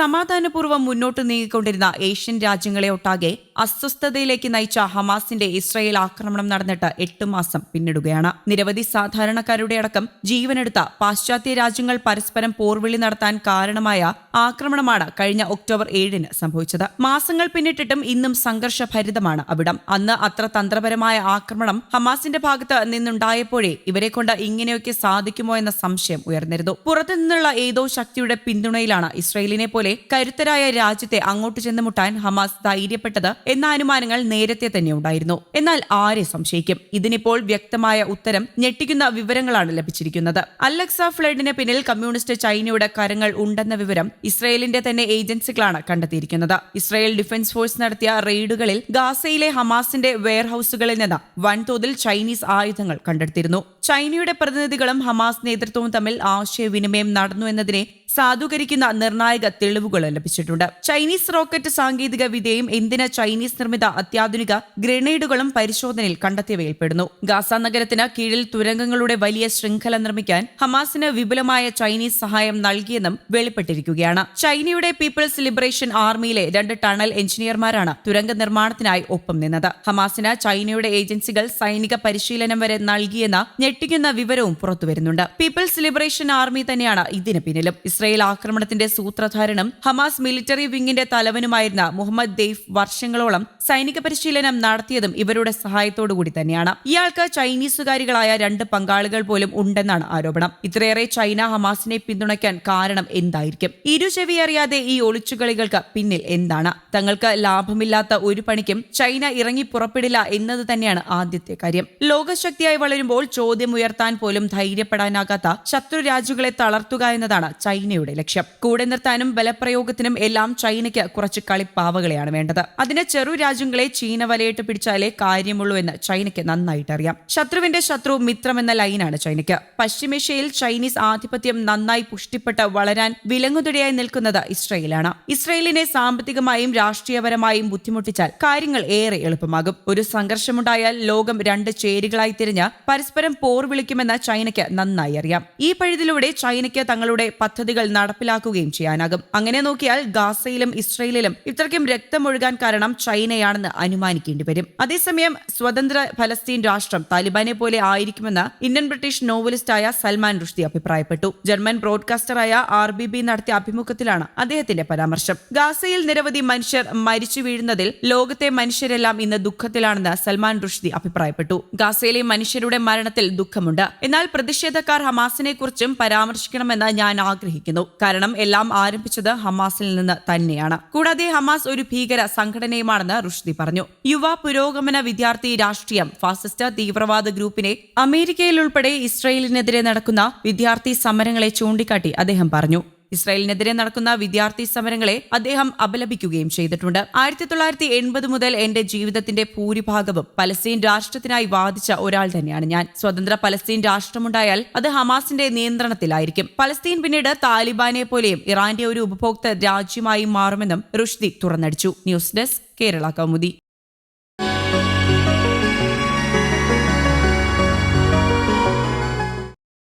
സമാധാനപൂർവം മുന്നോട്ട് നീങ്ങിക്കൊണ്ടിരുന്ന ഏഷ്യൻ രാജ്യങ്ങളെ ഒട്ടാകെ അസ്വസ്ഥതയിലേക്ക് നയിച്ച ഹമാസിന്റെ ഇസ്രയേൽ ആക്രമണം നടന്നിട്ട് എട്ട് മാസം പിന്നിടുകയാണ്. നിരവധി സാധാരണക്കാരുടെ അടക്കം ജീവനെടുത്ത പാശ്ചാത്യ രാജ്യങ്ങൾ പരസ്പരം പോർവിളി നടത്താൻ കാരണമായ ആക്രമണമാണ് കഴിഞ്ഞ ഒക്ടോബർ ഏഴിന് സംഭവിച്ചത്. മാസങ്ങൾ പിന്നിട്ടിട്ടും ഇന്നും സംഘർഷഭരിതമാണ് അവിടം. അന്ന് അത്ര തന്ത്രപരമായ ആക്രമണം ഹമാസിന്റെ ഭാഗത്ത് നിന്നുണ്ടായപ്പോഴേ ഇവരെ കൊണ്ട് ഇങ്ങനെയൊക്കെ സാധിക്കുമോ എന്ന സംശയം ഉയർന്നിരുന്നു. പുറത്തു നിന്നുള്ള ഏതോ ശക്തിയുടെ പിന്തുണയിലാണ് ഇസ്രയേലിനെ പോലെ കരുത്തരായ രാജ്യത്തെ അങ്ങോട്ട് ചെന്ന് മുട്ടാൻ ഹമാസ് ധൈര്യപ്പെട്ടത് എന്ന അനുമാനങ്ങൾ നേരത്തെ തന്നെ ഉണ്ടായിരുന്നു. എന്നാൽ ആരെ സംശയിക്കും? ഇതിനിപ്പോൾ വ്യക്തമായ ഉത്തരം ഞെട്ടിക്കുന്ന വിവരങ്ങളാണ് ലഭിച്ചിരിക്കുന്നത്. അലക്സ ഫ്ലഡിന് പിന്നിൽ കമ്മ്യൂണിസ്റ്റ് ചൈനയുടെ കരങ്ങൾ ഉണ്ടെന്ന വിവരം ഇസ്രയേലിന്റെ തന്നെ ഏജൻസികളാണ് കണ്ടെത്തിയിരിക്കുന്നത്. ഇസ്രയേൽ ഡിഫൻസ് ഫോഴ്സ് നടത്തിയ റെയ്ഡുകളിൽ ഗാസയിലെ ഹമാസിന്റെ വെയർഹൌസുകളിൽ നിന്ന് വൻതോതിൽ ചൈനീസ് ആയുധങ്ങൾ കണ്ടെടുത്തിരുന്നു. ചൈനയുടെ പ്രതിനിധികളും ഹമാസ് നേതൃത്വവും തമ്മിൽ ആശയവിനിമയം നടന്നു എന്നതിനെ സാധൂകരിക്കുന്ന നിർണായക തെളിവുകൾ ലഭിച്ചിട്ടുണ്ട്. ചൈനീസ് റോക്കറ്റ് സാങ്കേതിക വിദ്യയും എന്തിന് ചൈനീസ് നിർമ്മിത അത്യാധുനിക ഗ്രനേഡുകളും പരിശോധനയിൽ കണ്ടെത്തിയവയിൽപ്പെടുന്നു. ഗാസ നഗരത്തിന് കീഴിൽ തുരങ്കങ്ങളുടെ വലിയ ശൃംഖല നിർമ്മിക്കാൻ ഹമാസിന് വിപുലമായ ചൈനീസ് സഹായം നൽകിയെന്നും വെളിപ്പെട്ടിരിക്കുകയാണ്. ചൈനയുടെ പീപ്പിൾസ് ലിബറേഷൻ ആർമിയിലെ രണ്ട് ടണൽ എഞ്ചിനീയർമാരാണ് തുരങ്ക നിർമ്മാണത്തിനായി ഒപ്പം നിന്നത്. ഹമാസിന് ചൈനയുടെ ഏജൻസികൾ സൈനിക പരിശീലനം വരെ നൽകിയെന്ന ഞെട്ടിക്കുന്ന വിവരവും പുറത്തുവരുന്നുണ്ട്. പീപ്പിൾസ് ലിബറേഷൻ ആർമി തന്നെയാണ് ഇതിന് പിന്നിലും. ഇസ്രായേൽ ആക്രമണത്തിന്റെ സൂത്രധാരണം ഹമാസ് മിലിറ്ററി വിങ്ങിന്റെ തലവനുമായിരുന്ന മുഹമ്മദ് ദെയ്ഫ് വർഷങ്ങളോളം സൈനിക പരിശീലനം നടത്തിയതും ഇവരുടെ സഹായത്തോടുകൂടി തന്നെയാണ്. ഇയാൾക്ക് ചൈനീസുകാരികളായ രണ്ട് പങ്കാളികൾ പോലും ഉണ്ടെന്നാണ് ആരോപണം. ഇത്രയേറെ ചൈന ഹമാസിനെ പിന്തുണയ്ക്കാൻ കാരണം എന്തായിരിക്കും? ഇരുചെവി അറിയാതെ ഈ ഒളിച്ചുകളികൾക്ക് പിന്നിൽ എന്താണ്? തങ്ങൾക്ക് ലാഭമില്ലാത്ത ഒരു പണിക്കും ചൈന ഇറങ്ങി പുറപ്പെടില്ല എന്നത് തന്നെയാണ് ആദ്യത്തെ കാര്യം. ലോകശക്തിയായി വളരുമ്പോൾ ചോദ്യം ഉയർത്താൻ പോലും ധൈര്യപ്പെടാനാകാത്ത ശത്രു രാജ്യങ്ങളെ തളർത്തുക എന്നതാണ് ചൈനയുടെ ലക്ഷ്യം. കൂടെ നിർത്താനും ബലപ്രയോഗത്തിനും എല്ലാം ചൈനയ്ക്ക് കുറച്ച് കളിപ്പാവകളെയാണ് വേണ്ടത്. അതിന് ചെറു രാജ്യങ്ങളെ ചീന വലയിട്ട് പിടിച്ചാലേ കാര്യമുള്ളൂ എന്ന് ചൈനയ്ക്ക് നന്നായിട്ട് അറിയാം ശത്രുവിന്റെ ശത്രു മിത്രം എന്ന ലൈനാണ് ചൈനയ്ക്ക്. പശ്ചിമേഷ്യയിൽ ചൈനീസ് ആധിപത്യം നന്നായി പുഷ്ടിപ്പെട്ട് വളരാൻ വിലങ്ങുതുടിയായി നിൽക്കുന്നത് ഇസ്രയേലാണ്. ഇസ്രയേലിനെ സാമ്പത്തികമായും രാഷ്ട്രീയപരമായും ബുദ്ധിമുട്ടിച്ചാൽ കാര്യങ്ങൾ ഏറെ എളുപ്പമാകും. ഒരു സംഘർഷമുണ്ടായാൽ ലോകം രണ്ട് ചേരികളായി തിരിഞ്ഞ് പരസ്പരം പോർ വിളിക്കുമെന്ന് ചൈനയ്ക്ക് നന്നായി അറിയാം. ഈ പഴുതിലൂടെ ചൈനയ്ക്ക് തങ്ങളുടെ പദ്ധതികൾ നടപ്പിലാക്കുകയും ചെയ്യാനാകും. അങ്ങനെ നോക്കിയാൽ ഗാസയിലും ഇസ്രയേലിലും ഇത്രയ്ക്കും രക്തമൊഴുകാൻ കാരണം ചൈനയാണെന്ന് അനുമാനിക്കേണ്ടി വരും. അതേസമയം സ്വതന്ത്ര ഫലസ്തീൻ രാഷ്ട്രം താലിബാനെ പോലെ ആയിരിക്കുമെന്ന് ഇന്ത്യൻ ബ്രിട്ടീഷ് നോവലിസ്റ്റായ സൽമാൻ റുഷ്ദി അഭിപ്രായപ്പെട്ടു. ജർമ്മൻ ബ്രോഡ്കാസ്റ്ററായ ആർ ബി ബി നടത്തിയ അഭിമുഖത്തിലാണ് അദ്ദേഹത്തിന്റെ പരാമർശം. ഗാസയിൽ നിരവധി മനുഷ്യർ മരിച്ചു വീഴുന്നതിൽ ലോകത്തെ മനുഷ്യരെല്ലാം ഇന്ന് ദുഃഖത്തിലാണെന്ന് സൽമാൻ റുഷ്ദി അഭിപ്രായപ്പെട്ടു. ഗാസയിലെ മനുഷ്യരുടെ മരണത്തിൽ ദുഃഖമുണ്ട്. എന്നാൽ പ്രതിഷേധക്കാർ ഹമാസിനെ കുറിച്ചും പരാമർശിക്കണമെന്ന് ഞാൻ ആഗ്രഹിക്കുന്നു. കാരണം എല്ലാം ആരംഭിച്ചത് ഹമാസിൽ നിന്ന് തന്നെയാണ്. കൂടാതെ ഹമാസ് ഒരു ഭീകര സംഘടനയുമാണെന്ന് റുഷ്ദി പറഞ്ഞു. യുവ പുരോഗമന വിദ്യാർത്ഥി രാഷ്ട്രീയം ഫാസിസ്റ്റ് തീവ്രവാദ ഗ്രൂപ്പിനെ അമേരിക്കയിൽ ഉൾപ്പെടെ ഇസ്രയേലിനെതിരെ നടക്കുന്ന വിദ്യാർത്ഥി സമരങ്ങളെ ചൂണ്ടിക്കാട്ടി അദ്ദേഹം പറഞ്ഞു. ഇസ്രായേലിനെതിരെ നടക്കുന്ന വിദ്യാർത്ഥി സമരങ്ങളെ അദ്ദേഹം അപലപിക്കുകയും ചെയ്തിട്ടുണ്ട്. ആയിരത്തി തൊള്ളായിരത്തി എൺപത് മുതൽ എന്റെ ജീവിതത്തിന്റെ ഭൂരിഭാഗവും പലസ്തീൻ രാഷ്ട്രത്തിനായി വാദിച്ച ഒരാൾ തന്നെയാണ് ഞാൻ. സ്വതന്ത്ര പലസ്തീൻ രാഷ്ട്രമുണ്ടായാൽ അത് ഹമാസിന്റെ നിയന്ത്രണത്തിലായിരിക്കും. പലസ്തീൻ പിന്നീട് താലിബാനെ പോലെയും ഇറാന്റെ ഒരു ഉപഭോക്തൃ രാജ്യമായി മാറുമെന്നും Rushdie തുറന്നടിച്ചു. News desk Kerala Kaumudi.